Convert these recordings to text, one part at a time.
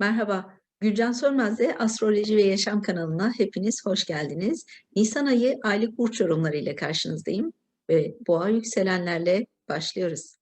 Merhaba, Gülcan Sönmez'le Astroloji ve Yaşam kanalına hepiniz hoş geldiniz. Nisan ayı aylık burç yorumları ile karşınızdayım ve boğa yükselenlerle başlıyoruz.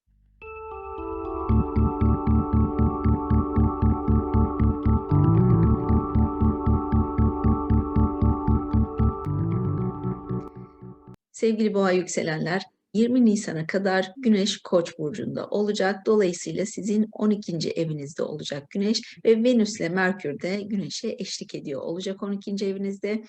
Sevgili boğa yükselenler, 20 Nisan'a kadar Güneş Koç burcunda olacak. Dolayısıyla sizin 12. evinizde olacak Güneş ve Venüs ile Merkür de Güneş'e eşlik ediyor olacak 12. evinizde.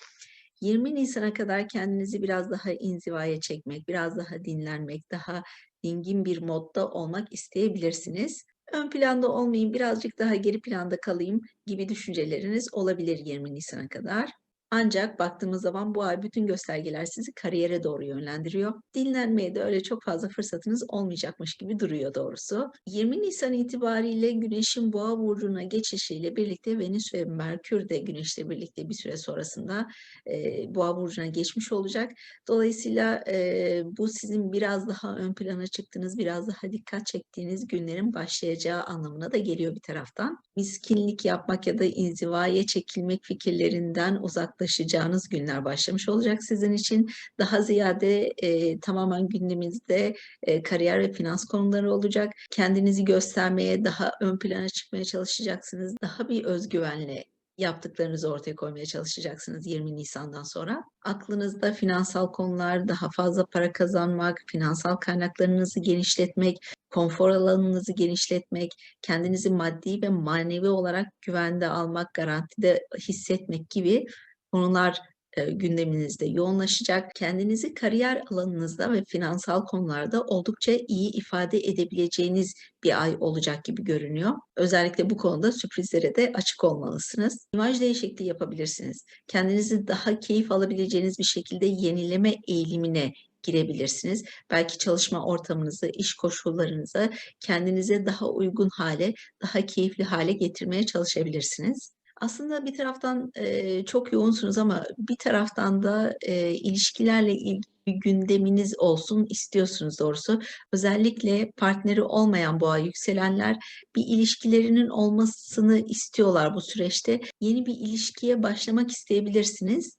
20 Nisan'a kadar kendinizi biraz daha inzivaya çekmek, biraz daha dinlenmek, daha dingin bir modda olmak isteyebilirsiniz. Ön planda olmayayım, birazcık daha geri planda kalayım gibi düşünceleriniz olabilir 20 Nisan'a kadar. Ancak baktığımız zaman bu ay bütün göstergeler sizi kariyere doğru yönlendiriyor. Dinlenmeye de öyle çok fazla fırsatınız olmayacakmış gibi duruyor doğrusu. 20 Nisan itibariyle Güneş'in Boğa burcuna geçişiyle birlikte Venüs ve Merkür de Güneş'le birlikte bir süre sonrasında e, Boğa burcuna geçmiş olacak. Dolayısıyla e, bu sizin biraz daha ön plana çıktığınız, biraz daha dikkat çektiğiniz günlerin başlayacağı anlamına da geliyor bir taraftan. Miskinlik yapmak ya da inzivaya çekilmek fikirlerinden uzaklaşmak uzaklaşacağınız günler başlamış olacak sizin için. Daha ziyade e, tamamen gündemimizde e, kariyer ve finans konuları olacak. Kendinizi göstermeye, daha ön plana çıkmaya çalışacaksınız. Daha bir özgüvenle yaptıklarınızı ortaya koymaya çalışacaksınız 20 Nisan'dan sonra. Aklınızda finansal konular, daha fazla para kazanmak, finansal kaynaklarınızı genişletmek, konfor alanınızı genişletmek, kendinizi maddi ve manevi olarak güvende almak, garantide hissetmek gibi konular e, gündeminizde yoğunlaşacak. Kendinizi kariyer alanınızda ve finansal konularda oldukça iyi ifade edebileceğiniz bir ay olacak gibi görünüyor. Özellikle bu konuda sürprizlere de açık olmalısınız. İmaj değişikliği yapabilirsiniz. Kendinizi daha keyif alabileceğiniz bir şekilde yenileme eğilimine girebilirsiniz. Belki çalışma ortamınızı, iş koşullarınızı kendinize daha uygun hale, daha keyifli hale getirmeye çalışabilirsiniz. Aslında bir taraftan e, çok yoğunsunuz ama bir taraftan da e, ilişkilerle ilgili gündeminiz olsun istiyorsunuz doğrusu. Özellikle partneri olmayan boğa yükselenler bir ilişkilerinin olmasını istiyorlar bu süreçte. Yeni bir ilişkiye başlamak isteyebilirsiniz.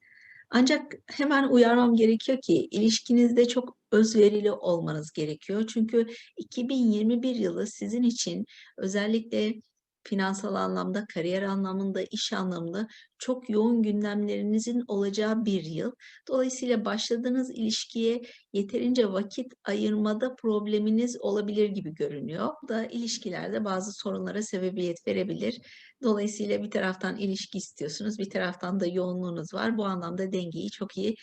Ancak hemen uyarmam gerekiyor ki ilişkinizde çok özverili olmanız gerekiyor. Çünkü 2021 yılı sizin için özellikle finansal anlamda, kariyer anlamında, iş anlamında çok yoğun gündemlerinizin olacağı bir yıl. Dolayısıyla başladığınız ilişkiye yeterince vakit ayırmada probleminiz olabilir gibi görünüyor. Bu da ilişkilerde bazı sorunlara sebebiyet verebilir. Dolayısıyla bir taraftan ilişki istiyorsunuz, bir taraftan da yoğunluğunuz var. Bu anlamda dengeyi çok iyi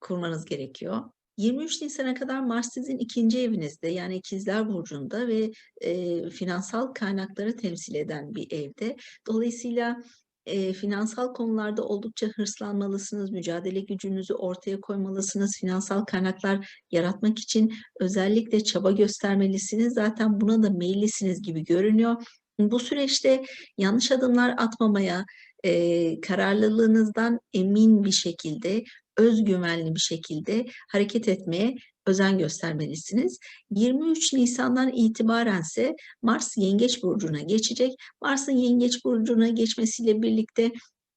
kurmanız gerekiyor. 23 Nisan'a kadar Mars sizin ikinci evinizde yani ikizler burcunda ve e, finansal kaynakları temsil eden bir evde. Dolayısıyla e, finansal konularda oldukça hırslanmalısınız, mücadele gücünüzü ortaya koymalısınız, finansal kaynaklar yaratmak için özellikle çaba göstermelisiniz. Zaten buna da meyillisiniz gibi görünüyor. Bu süreçte yanlış adımlar atmamaya, e, kararlılığınızdan emin bir şekilde özgüvenli bir şekilde hareket etmeye özen göstermelisiniz. 23 Nisan'dan itibaren ise Mars Yengeç burcuna geçecek. Mars'ın Yengeç burcuna geçmesiyle birlikte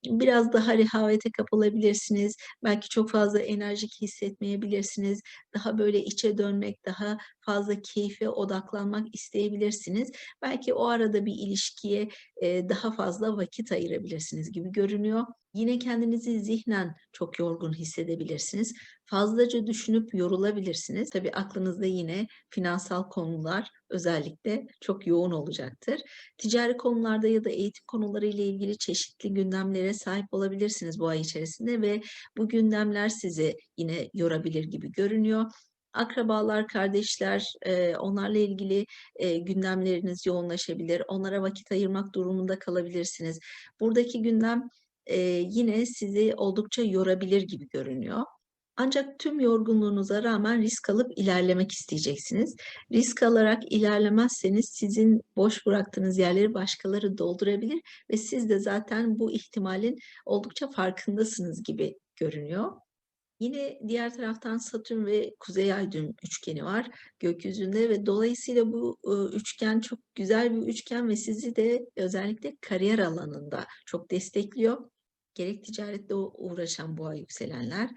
biraz daha rehavete kapılabilirsiniz. Belki çok fazla enerjik hissetmeyebilirsiniz. Daha böyle içe dönmek, daha fazla keyfe odaklanmak isteyebilirsiniz. Belki o arada bir ilişkiye daha fazla vakit ayırabilirsiniz gibi görünüyor. Yine kendinizi zihnen çok yorgun hissedebilirsiniz. Fazlaca düşünüp yorulabilirsiniz. Tabii aklınızda yine finansal konular özellikle çok yoğun olacaktır. Ticari konularda ya da eğitim konuları ile ilgili çeşitli gündemlere sahip olabilirsiniz bu ay içerisinde ve bu gündemler sizi yine yorabilir gibi görünüyor akrabalar, kardeşler, e, onlarla ilgili e, gündemleriniz yoğunlaşabilir. Onlara vakit ayırmak durumunda kalabilirsiniz. Buradaki gündem e, yine sizi oldukça yorabilir gibi görünüyor. Ancak tüm yorgunluğunuza rağmen risk alıp ilerlemek isteyeceksiniz. Risk alarak ilerlemezseniz sizin boş bıraktığınız yerleri başkaları doldurabilir ve siz de zaten bu ihtimalin oldukça farkındasınız gibi görünüyor. Yine diğer taraftan Satürn ve Kuzey Ay düğüm üçgeni var gökyüzünde ve dolayısıyla bu e, üçgen çok güzel bir üçgen ve sizi de özellikle kariyer alanında çok destekliyor. Gerek ticaretle u- uğraşan boğa yükselenler,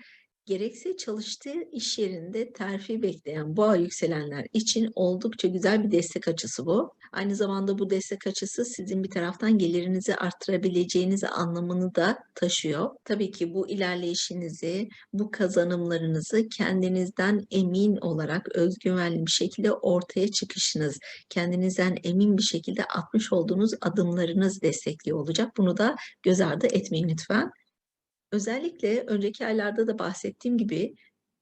gerekse çalıştığı iş yerinde terfi bekleyen boğa yükselenler için oldukça güzel bir destek açısı bu. Aynı zamanda bu destek açısı sizin bir taraftan gelirinizi arttırabileceğiniz anlamını da taşıyor. Tabii ki bu ilerleyişinizi, bu kazanımlarınızı kendinizden emin olarak özgüvenli bir şekilde ortaya çıkışınız, kendinizden emin bir şekilde atmış olduğunuz adımlarınız destekliyor olacak. Bunu da göz ardı etmeyin lütfen. Özellikle önceki aylarda da bahsettiğim gibi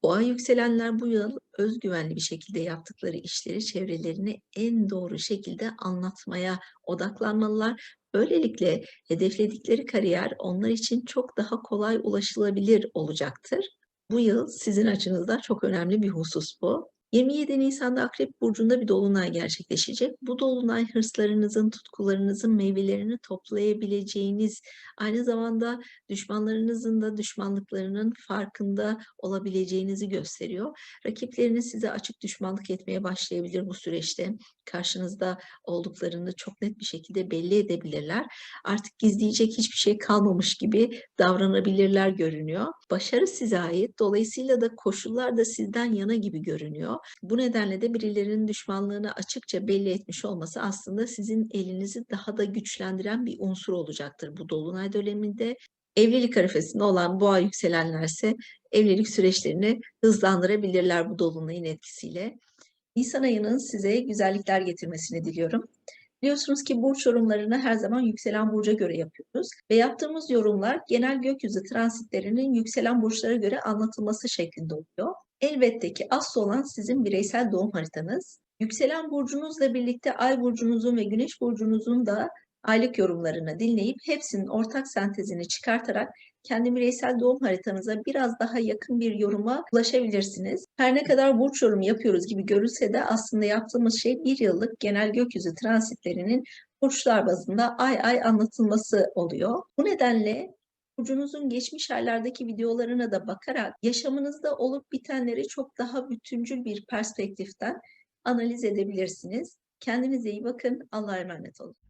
boğa yükselenler bu yıl özgüvenli bir şekilde yaptıkları işleri çevrelerine en doğru şekilde anlatmaya odaklanmalılar. Böylelikle hedefledikleri kariyer onlar için çok daha kolay ulaşılabilir olacaktır. Bu yıl sizin açınızdan çok önemli bir husus bu. 27 Nisan'da Akrep Burcu'nda bir dolunay gerçekleşecek. Bu dolunay hırslarınızın, tutkularınızın meyvelerini toplayabileceğiniz, aynı zamanda düşmanlarınızın da düşmanlıklarının farkında olabileceğinizi gösteriyor. Rakipleriniz size açık düşmanlık etmeye başlayabilir bu süreçte. Karşınızda olduklarını çok net bir şekilde belli edebilirler. Artık gizleyecek hiçbir şey kalmamış gibi davranabilirler görünüyor. Başarı size ait. Dolayısıyla da koşullar da sizden yana gibi görünüyor. Bu nedenle de birilerinin düşmanlığını açıkça belli etmiş olması aslında sizin elinizi daha da güçlendiren bir unsur olacaktır bu dolunay döneminde. Evlilik arifesinde olan boğa yükselenlerse evlilik süreçlerini hızlandırabilirler bu dolunayın etkisiyle. Nisan ayının size güzellikler getirmesini diliyorum. Biliyorsunuz ki burç yorumlarını her zaman yükselen burca göre yapıyoruz ve yaptığımız yorumlar genel gökyüzü transitlerinin yükselen burçlara göre anlatılması şeklinde oluyor. Elbette ki asıl olan sizin bireysel doğum haritanız. Yükselen burcunuzla birlikte ay burcunuzun ve güneş burcunuzun da aylık yorumlarını dinleyip hepsinin ortak sentezini çıkartarak kendi bireysel doğum haritanıza biraz daha yakın bir yoruma ulaşabilirsiniz. Her ne kadar burç yorumu yapıyoruz gibi görülse de aslında yaptığımız şey bir yıllık genel gökyüzü transitlerinin burçlar bazında ay ay anlatılması oluyor. Bu nedenle burcunuzun geçmiş aylardaki videolarına da bakarak yaşamınızda olup bitenleri çok daha bütüncül bir perspektiften analiz edebilirsiniz. Kendinize iyi bakın. Allah'a emanet olun.